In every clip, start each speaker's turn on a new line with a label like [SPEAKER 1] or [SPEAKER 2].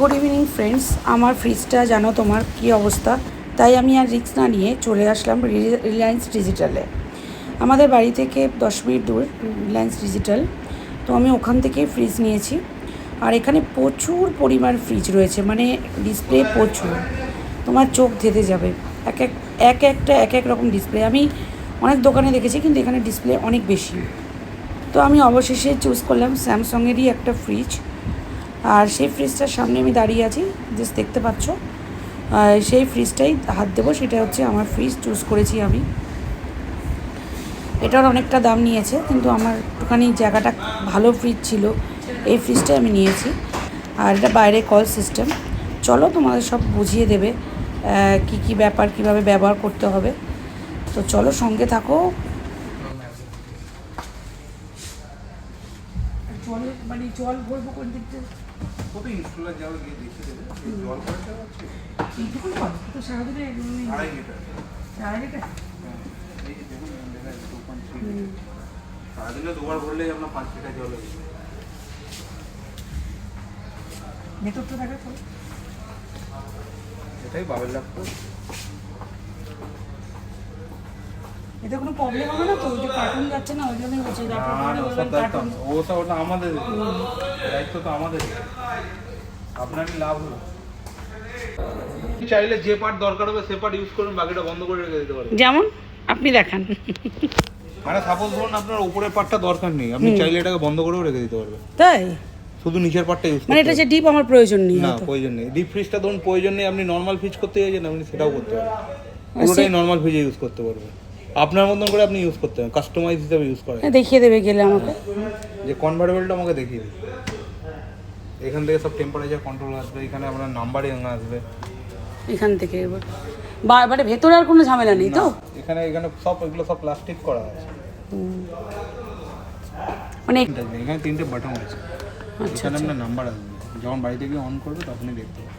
[SPEAKER 1] Good evening friends আমার ফ্রিজটা জানো তোমার কি অবস্থা? তাই আমি আর রিক্স না নিয়ে চলে আসলাম রিলায়েন্স ডিজিটালে আমাদের বাড়ি থেকে দশ মিনিট দূর রিলায়েন্স ডিজিটাল তো আমি ওখান থেকে ফ্রিজ নিয়েছি। আর এখানে প্রচুর পরিমাণ ফ্রিজ রয়েছে মানে ডিসপ্লে প্রচুর। তোমার চোখ ধেতে যাবে। এক এক এক একটা, এক এক রকম ডিসপ্লে আমি অনেক দোকানে দেখেছি, কিন্তু এখানে ডিসপ্লে অনেক বেশি। তো আমি অবশেষে চুজ করলাম স্যামসংয়েরই একটা ফ্রিজ আর সেই ফ্রিজটার সামনে আমি দাঁড়িয়ে আছি জাস্ট দেখতে পাচ্ছ। সেই ফ্রিজটাই হাত দেবো, সেটা হচ্ছে আমার ফ্রিজ চুজ করেছি আমি। এটার অনেকটা দাম নিয়েছে, কিন্তু আমার একটুখানি জায়গাটা ভালো ফ্রিজ ছিল, এই ফ্রিজটাই আমি নিয়েছি। আর এটা বাইরে কল সিস্টেম চলো তোমাদের সব বুঝিয়ে দেবে কি কি ব্যাপার, কীভাবে ব্যবহার করতে হবে। তো চলো সঙ্গে থাকো। মানে জল ভরবো কোন দিক থেকে
[SPEAKER 2] কত ইনস্টলার গিয়ে দেখে দেবে। জল খরচা হচ্ছে?
[SPEAKER 1] এইটুকু জল তো সারাদিনে
[SPEAKER 2] আড়াই লিটার।
[SPEAKER 1] আড়াই লিটার?
[SPEAKER 2] হ্যাঁ, এই যে দেখুন লেখা আছে টু পয়েন্ট থ্রি সারাদিনে দুবার ভরলেই আপনার পাঁচ লিটার জল হয়ে যাবে।
[SPEAKER 1] ভেতরটা দেখা চলো
[SPEAKER 2] এটাই বাবেল লাগতো
[SPEAKER 1] এতে কোনো প্রবলেম হবে না তো? যে কার্টুন যাচ্ছে না ওই জন্যই বলছি
[SPEAKER 2] ওটা আমাদের দায়িত্ব তো আমাদের। আপনারই লাভ হলো চাইলে যে পার্ট দরকার হবে সে পার্ট ইউজ করুন বাকিটা বন্ধ করে রেখে দিতে পারবেন
[SPEAKER 1] যেমন আপনি দেখান।
[SPEAKER 2] মানে সাপোজ ধরুন আপনার উপরের পার্টটা দরকার নেই আপনি চাইলে এটাকে বন্ধ করেও রেখে দিতে পারবেন।
[SPEAKER 1] তাই?
[SPEAKER 2] শুধু নিচের পার্টটা ইউজ
[SPEAKER 1] মানে এটা যে ডিপ আমার প্রয়োজন নেই
[SPEAKER 2] না প্রয়োজন নেই। ডিপ ফ্রিজটা ধরুন প্রয়োজন নেই আপনি নর্মাল ফ্রিজ করতে চাইছেন আপনি সেটাও করতে পারবেন। পুরোটাই নর্মাল ফ্রিজে ইউজ করতে পারবেন। আপনার মতন করে আপনি ইউজ করতে পারেন কাস্টমাইজ হিসেবে ইউজ করেন।
[SPEAKER 1] হ্যাঁ, দেখিয়ে দেবে গেলে আমাকে।
[SPEAKER 2] যে কনভার্টেবলটা আমাকে দেখিয়ে দিন। এখান থেকে সব টেম্পারেচার কন্ট্রোল আসবে এখানে আপনার নাম্বারিং আসবে।
[SPEAKER 1] এখান থেকে এবার। বা- মানে ভেতরে আর কোনো ঝামেলা নেই তো?
[SPEAKER 2] এখানে এখানে সব এগুলো সব প্লাস্টিক করা আছে।
[SPEAKER 1] মানে
[SPEAKER 2] তিনটে এখানে তিনটে বাটন আছে।
[SPEAKER 1] আচ্ছা
[SPEAKER 2] এখানে আপনার নাম্বার আসবে। যখন বাড়িতে গিয়ে অন করবে তখনই দেখতে পাবেন।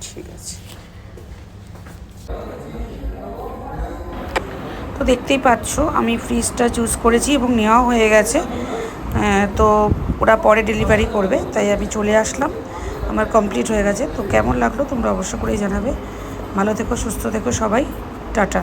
[SPEAKER 1] ঠিক আছে। তো দেখতেই পাচ্ছ, আমি ফ্রিজটা চুজ করেছি এবং নেওয়া হয়ে গেছে। তো ওরা পরে ডেলিভারি করবে, তাই আমি চলে আসলাম। আমার কমপ্লিট হয়ে গেছে। তো কেমন লাগল তোমরা অবশ্য করেই জানাবে। ভালো থেকো, সুস্থ থেকো সবাই। টাটা।